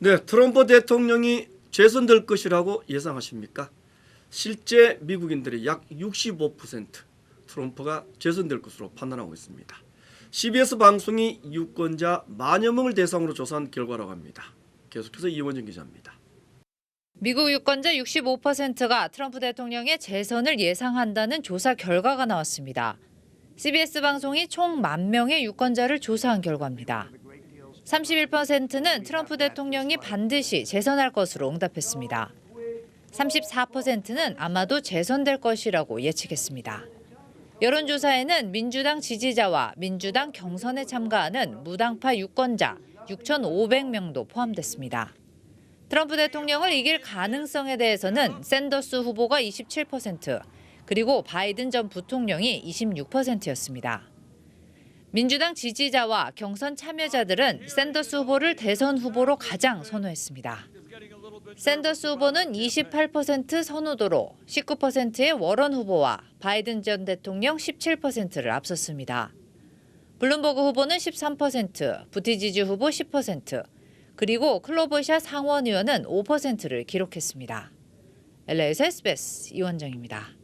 네, 트럼프 대통령이 재선될 것이라고 예상하십니까? 실제 미국인들이 약65% 트럼프가 재선될 것으로 판단하고 있습니다. CBS 방송이 유권자 만여 명을 대상으로 조사한 결과라고 합니다. 계속해서 이원정 기자입니다. 미국 유권자 65%가 트럼프 대통령의 재선을 예상한다는 조사 결과가 나왔습니다. CBS 방송이 총만 명의 유권자를 조사한 결과입니다. 31%는 트럼프 대통령이 반드시 재선할 것으로 응답했습니다. 34%는 아마도 재선될 것이라고 예측했습니다. 여론조사에는 민주당 지지자와 민주당 경선에 참가하는 무당파 유권자 6,500명도 포함됐습니다. 트럼프 대통령을 이길 가능성에 대해서는 샌더스 후보가 27%, 그리고 바이든 전 부통령이 26%였습니다. 민주당 지지자와 경선 참여자들은 샌더스 후보를 대선 후보로 가장 선호했습니다. 샌더스 후보는 28% 선호도로 19%의 워런 후보와 바이든 전 대통령 17%를 앞섰습니다. 블룸버그 후보는 13%, 부티지지 후보 10%, 그리고 클로버샤 상원 의원은 5%를 기록했습니다. LA에서 SBS 이원정입니다.